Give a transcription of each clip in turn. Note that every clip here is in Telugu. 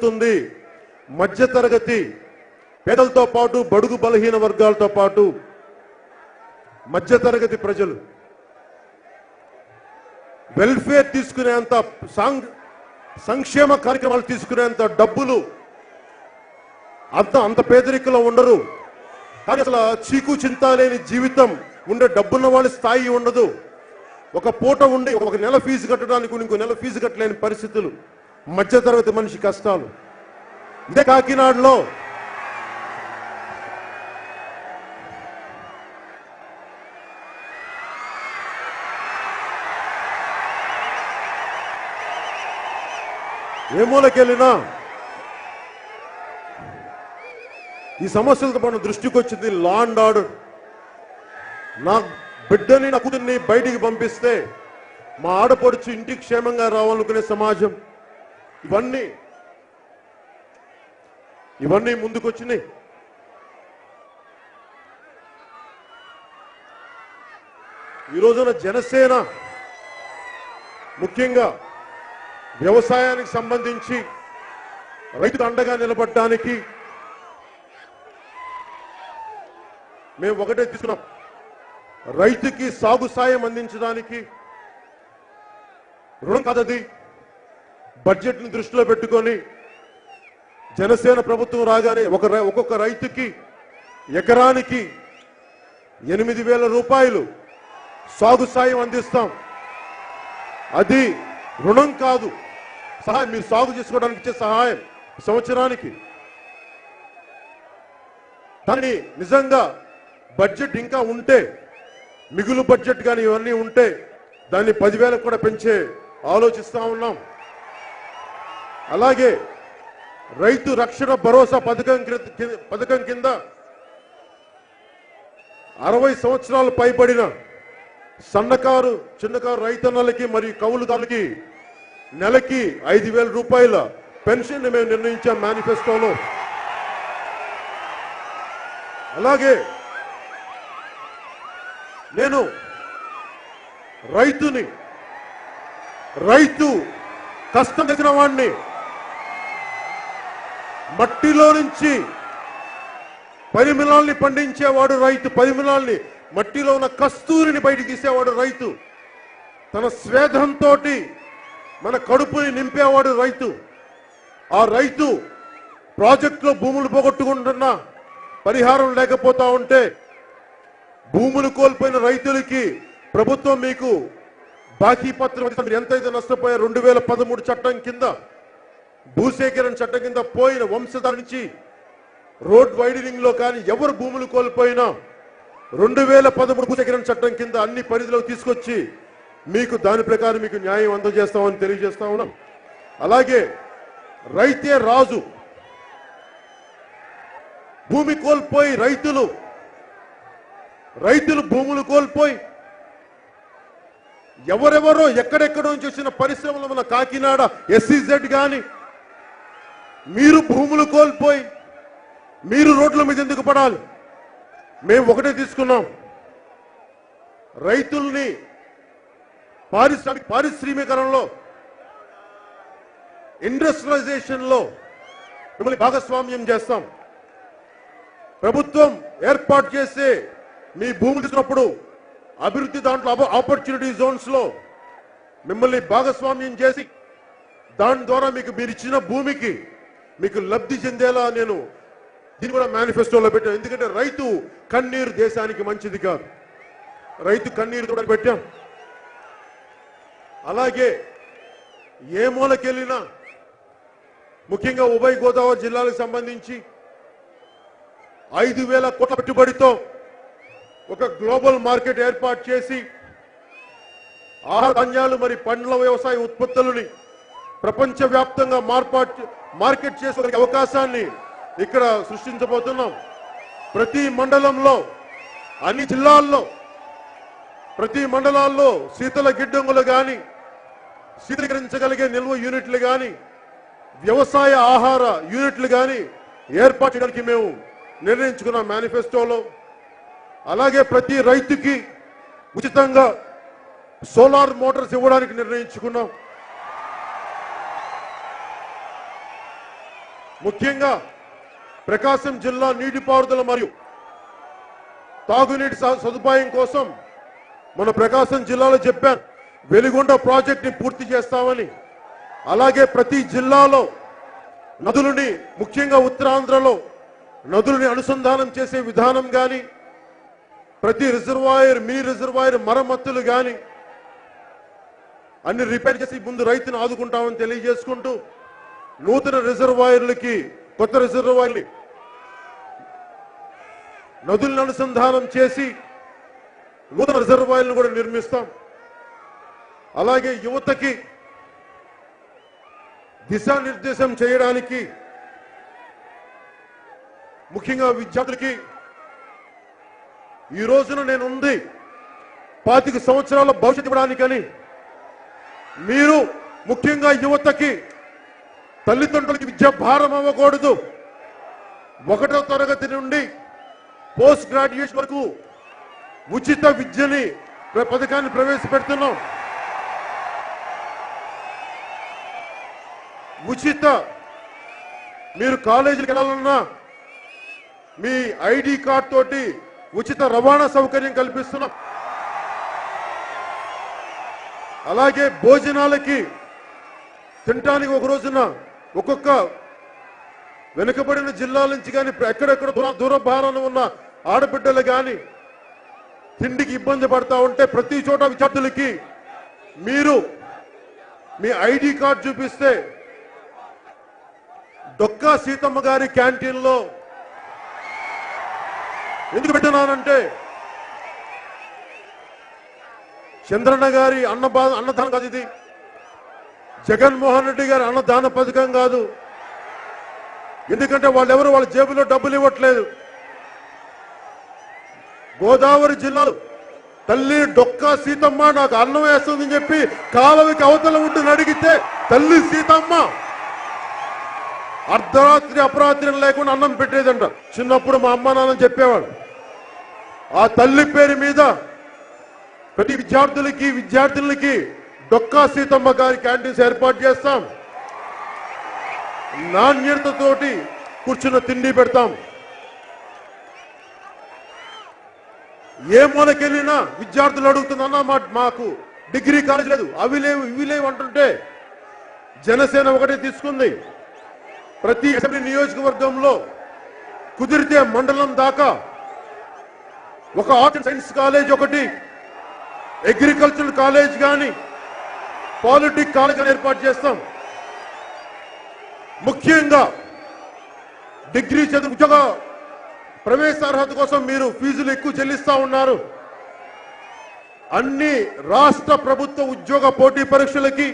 జరుగుతుంది. మధ్యతరగతి పేదలతో పాటు బడుగు బలహీన వర్గాలతో పాటు మధ్యతరగతి ప్రజలు వెల్ఫేర్ తీసుకునేంత సాంగ్ సంక్షేమ కార్యక్రమాలు తీసుకునేంత డబ్బులు అంత అంత పేదరికలో ఉండరు. కానీ అసలు చీకు చింత లేని జీవితం ఉండే డబ్బున్న వాళ్ళ స్థాయి ఉండదు. ఒక పూట ఉండి ఒక నెల ఫీజు కట్టడానికి ఇంకో నెల ఫీజు కట్టలేని పరిస్థితులు. మధ్యతరగతి మనిషి కష్టాలు. ఇదే కాకినాడలో ఏ మూలకెళ్ళినా ఈ సమస్యలతో మన దృష్టికి వచ్చింది లా అండ్ ఆర్డర్. నా బిడ్డని నా కూతుర్ని బయటికి పంపిస్తే మా ఆడపడుచు ఇంటికి క్షేమంగా రావాలనుకునే సమాజం. ఇవన్నీ ఇవన్నీ ముందుకొచ్చినాయి. ఈ రోజున జనసేన ముఖ్యంగా వ్యవసాయానికి సంబంధించి రైతు అండగా నిలబడడానికి మేము ఒకటే తీసుకున్నాం. రైతుకి సాగు సాయం అందించడానికి రుణం కదది. బడ్జెట్ని దృష్టిలో పెట్టుకొని జనసేన ప్రభుత్వం రాగానే ఒక రై- ఒక్కొక్క రైతుకి ఎకరానికి ఎనిమిది వేల రూపాయలు సాగు సాయం అందిస్తాం. అది రుణం కాదు. సహాయం మీరు సాగు చేసుకోవడానికి ఇచ్చే సహాయం సంవత్సరానికి. కానీ నిజంగా బడ్జెట్ ఇంకా ఉంటే మిగులు బడ్జెట్ కానీ ఇవన్నీ ఉంటే దాన్ని పదివేలకు కూడా పెంచే ఆలోచిస్తా ఉన్నాం. అలాగే రైతు రక్షణ భరోసా పథకం పథకం కింద అరవై సంవత్సరాలు పైబడిన సన్నకారు చిన్నకారు రైతన్నలకి మరియు కౌలుదారులకి నెలకి ఐదు వేల రూపాయల పెన్షన్ మేము నిర్ణయించాం మేనిఫెస్టోలో. అలాగే నేను రైతుని రైతు కష్టం తెచ్చిన వాడిని మట్టిలో నుంచి పరిమిళాల్ని పండించేవాడు రైతు పరిమిళాల్ని మట్టిలో ఉన్న కస్తూరిని బయట తీసేవాడు రైతు. తన స్వేదంతో మన కడుపుని నింపేవాడు రైతు. ఆ రైతు ప్రాజెక్టులో భూములు పోగొట్టుకుంటున్న పరిహారం లేకపోతా ఉంటే భూములు కోల్పోయిన రైతులకి ప్రభుత్వం మీకు బాకీ పత్రం ఎంత అయితే ఎంతైతే నష్టపోయారు రెండు వేల పదమూడు చట్టం కింద భూసేకరణ చట్టం కింద పోయిన వంశధార నుంచి రోడ్ వైడనింగ్లో కానీ ఎవరు భూములు కోల్పోయినా రెండు వేల పదమూడు భూసేకరణ చట్టం కింద అన్ని పరిధిలోకి తీసుకొచ్చి మీకు దాని ప్రకారం మీకు న్యాయం అందజేస్తామని తెలియజేస్తా ఉన్నాం. అలాగే రైతే రాజు. భూమి కోల్పోయి రైతులు రైతులు భూములు కోల్పోయి ఎవరెవరో ఎక్కడెక్కడో నుంచి వచ్చిన పరిశ్రమలు మన కాకినాడ ఎస్సీజెడ్ కానీ మీరు భూములు కోల్పోయి మీరు రోడ్ల మీద ఎందుకు పడాలి? మేము ఒకటే తీసుకున్నాం. రైతుల్ని పారిశ్రామిక పారిశ్రామికరణలో ఇండస్ట్రియలైజేషన్లో మిమ్మల్ని భాగస్వామ్యం చేస్తాం. ప్రభుత్వం ఏర్పాటు చేసే మీ భూమి తీసుకున్నప్పుడు అభివృద్ధి దాంట్లో ఆపర్చునిటీ జోన్స్లో మిమ్మల్ని భాగస్వామ్యం చేసి దాని ద్వారా మీకు మీరు ఇచ్చిన భూమికి మీకు లబ్ధి చెందేలా నేను దీన్ని కూడా మేనిఫెస్టోలో పెట్టాను. ఎందుకంటే రైతు కన్నీరు దేశానికి మంచిది కాదు. రైతు కన్నీరు కూడా పెట్టాం. అలాగే ఏ మూలకెళ్ళినా ముఖ్యంగా ఉభయ గోదావరి జిల్లాలకు సంబంధించి ఐదు వేల కోట్ల పెట్టుబడితో ఒక గ్లోబల్ మార్కెట్ ఏర్పాటు చేసి ఆహార ధాన్యాలు మరి పండ్ల వ్యవసాయ ఉత్పత్తులని ప్రపంచవ్యాప్తంగా మార్పాటు మార్కెట్ చేసుకోగలిగే అవకాశాన్ని ఇక్కడ సృష్టించబోతున్నాం. ప్రతి మండలంలో అన్ని జిల్లాల్లో ప్రతి మండలాల్లో శీతల గిడ్డంగులు కానీ శీతలీకరించగలిగే నిల్వ యూనిట్లు కానీ వ్యవసాయ ఆహార యూనిట్లు కానీ ఏర్పాటు చేయడానికి మేము నిర్ణయించుకున్నాం మేనిఫెస్టోలో అలాగే ప్రతి రైతుకి ఉచితంగా సోలార్ మోటార్స్ ఇవ్వడానికి నిర్ణయించుకున్నాం. ముఖ్యంగా ప్రకాశం జిల్లా నీటిపారుదల మరియు తాగునీటి స- సదుపాయం కోసం మన ప్రకాశం జిల్లాలో చెప్పాను వెలిగొండ ప్రాజెక్ట్ని పూర్తి చేస్తామని. అలాగే ప్రతి జిల్లాలో నదులని ముఖ్యంగా ఉత్తరాంధ్రలో నదులని అనుసంధానం చేసే విధానం కానీ ప్రతి రిజర్వాయర్ మినీ రిజర్వాయర్ మరమ్మతులు కానీ అన్ని రిపేర్ చేసి ముందు రైతును ఆదుకుంటామని తెలియజేసుకుంటూ నూతన రిజర్వాయర్లకి కొత్త రిజర్వాయర్లు నదులను అనుసంధానం చేసి నూతన రిజర్వాయర్లను కూడా నిర్మిస్తాం. అలాగే యువతకి దిశానిర్దేశం చేయడానికి ముఖ్యంగా విద్యార్థులకి ఈ రోజున నేను ఉంది పాతిక సంవత్సరాల భవిష్యత్తు ఇవ్వడానికని మీరు ముఖ్యంగా యువతకి తల్లిదండ్రులకి విద్య భారం అవ్వకూడదు. ఒకటో తరగతి నుండి పోస్ట్ గ్రాడ్యుయేషన్ వరకు ఉచిత విద్యని పథకాన్ని ప్రవేశపెడుతున్నాం. ఉచిత మీరు కాలేజీకి వెళ్ళాలన్నా మీ ఐడి కార్డ్ తోటి ఉచిత రవాణా సౌకర్యం కల్పిస్తున్నాం. అలాగే భోజనాలకి తినటానికి ఒక రోజున ఒక్కొక్క వెనుకబడిన జిల్లాల నుంచి కానీ ఎక్కడెక్కడ దూర దూర భారాన ఉన్న ఆడబిడ్డలు కానీ తిండికి ఇబ్బంది పడతా ఉంటే ప్రతి చోట విద్యార్థులకి మీరు మీ ఐడి కార్డు చూపిస్తే డొక్కా సీతమ్మ గారి క్యాంటీన్లో ఎందుకు పెట్టినానంటే చంద్రన్న గారి అన్నబా అన్నదానం కాదు ఇది జగన్మోహన్ రెడ్డి గారు అన్నదాన పథకం కాదు. ఎందుకంటే వాళ్ళెవరు? వాళ్ళ జేబులో డబ్బులు ఇవ్వట్లేదు. గోదావరి జిల్లాలో తల్లి డొక్కా సీతమ్మ నాకు అన్నం వేస్తుందని చెప్పి కాలవికి అవతల ఉండి అడిగితే తల్లి సీతమ్మ అర్ధరాత్రి అపరాత్రి లేకుండా అన్నం పెట్టేదంట. చిన్నప్పుడు మా అమ్మ నాన్న చెప్పేవాడు ఆ తల్లి పేరు మీద ప్రతి విద్యార్థులకి విద్యార్థులకి డొక్కా సీతమ్మ గారి క్యాంటీన్స్ ఏర్పాటు చేస్తాం. నాణ్యతతోటి కూర్చున్న తిండి పెడతాం. ఏ మూలకెళ్ళినా విద్యార్థులు అడుగుతుందన్నా మా మాకు డిగ్రీ కాలేజ్ లేదు. అవి లేవు ఇవి లేవు అంటుంటే జనసేన ఒకటే తీసుకుంది. ప్రతి అసెంబ్లీ నియోజకవర్గంలో కుదిరితే మండలం దాకా ఒక ఆర్ట్స్ అండ్ సైన్స్ కాలేజ్ ఒకటి అగ్రికల్చరల్ కాలేజ్ కానీ పాలిటిక్ కాలేజ్ ఏర్పాటు చేస్తాం. ముఖ్యంగా డిగ్రీ చదువు ఉద్యోగ ప్రవేశార్హత కోసం మీరు ఫీజులు ఎక్కువ చెల్లిస్తా ఉన్నారు. అన్ని రాష్ట్ర ప్రభుత్వ ఉద్యోగ పోటీ పరీక్షలకి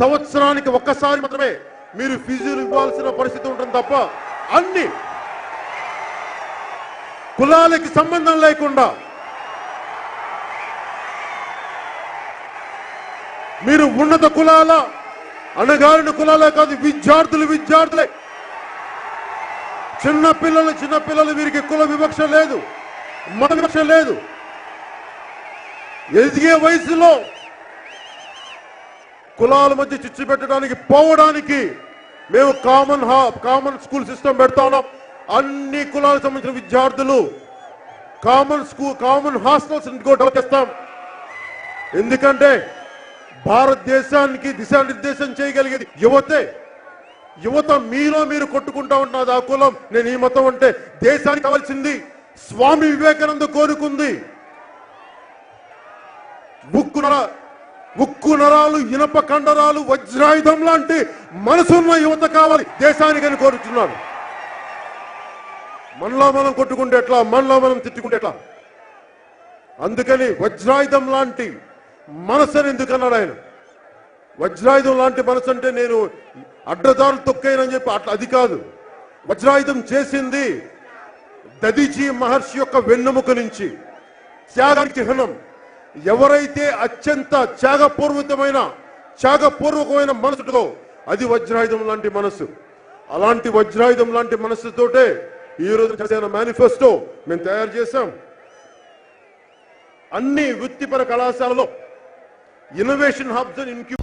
సంవత్సరానికి ఒక్కసారి మాత్రమే మీరు ఫీజులు ఇవ్వాల్సిన పరిస్థితి ఉంటుంది తప్ప అన్ని కులాలకి సంబంధం లేకుండా మీరు ఉన్నత కులాల అణగారిన కులాలే కాదు విద్యార్థులు విద్యార్థులే. చిన్న పిల్లలు చిన్న పిల్లలు వీరికి కుల వివక్ష లేదు మత వివక్ష లేదు. ఎదిగే వయసులో కులాల మధ్య చిచ్చు పెట్టడానికి పోవడానికి మేము కామన్ హా కామన్ స్కూల్ సిస్టమ్ పెడతా ఉన్నాం. అన్ని కులాలకు సంబంధించిన విద్యార్థులు common school common hostels develop చేస్తాం. ఎందుకంటే భారతదేశానికి దిశానిర్దేశం చేయగలిగేది యువతే. యువత మీలో మీరు కొట్టుకుంటా ఉన్నది ఆ కులం నేను ఈ మతం అంటే దేశానికి కావాల్సింది స్వామి వివేకానంద కోరుకుంది. ఉక్కు నర ఉక్కు నరాలు ఇనప కండరాలు వజ్రాయుధం లాంటి మనసున్న యువత కావాలి దేశానికని కోరుతున్నాను మనలో మనం కొట్టుకుంటే ఎట్లా? మనలో మనం తిట్టుకుంటే ఎట్లా? అందుకని వజ్రాయుధం లాంటి మనసుని ఎందుకన్నాడు ఆయన? వజ్రాయుధం లాంటి మనసు అంటే నేను అడ్డదారులు తొక్కేనని చెప్పి అట్లా అది కాదు. వజ్రాయుధం చేసింది దదిజీ మహర్షి యొక్క వెన్నెముక నుంచి. త్యాగానికి చిహ్నం ఎవరైతే అత్యంత త్యాగపూర్వకమైన త్యాగపూర్వకమైన మనసుతో అది వజ్రాయుధం లాంటి మనసు. అలాంటి వజ్రాయుధం లాంటి మనసుతోటే ఈ రోజు చేసిన మేనిఫెస్టో మేము తయారు చేశాం. అన్ని వృత్తిపర కళాశాలలో innovation hubs and incubators.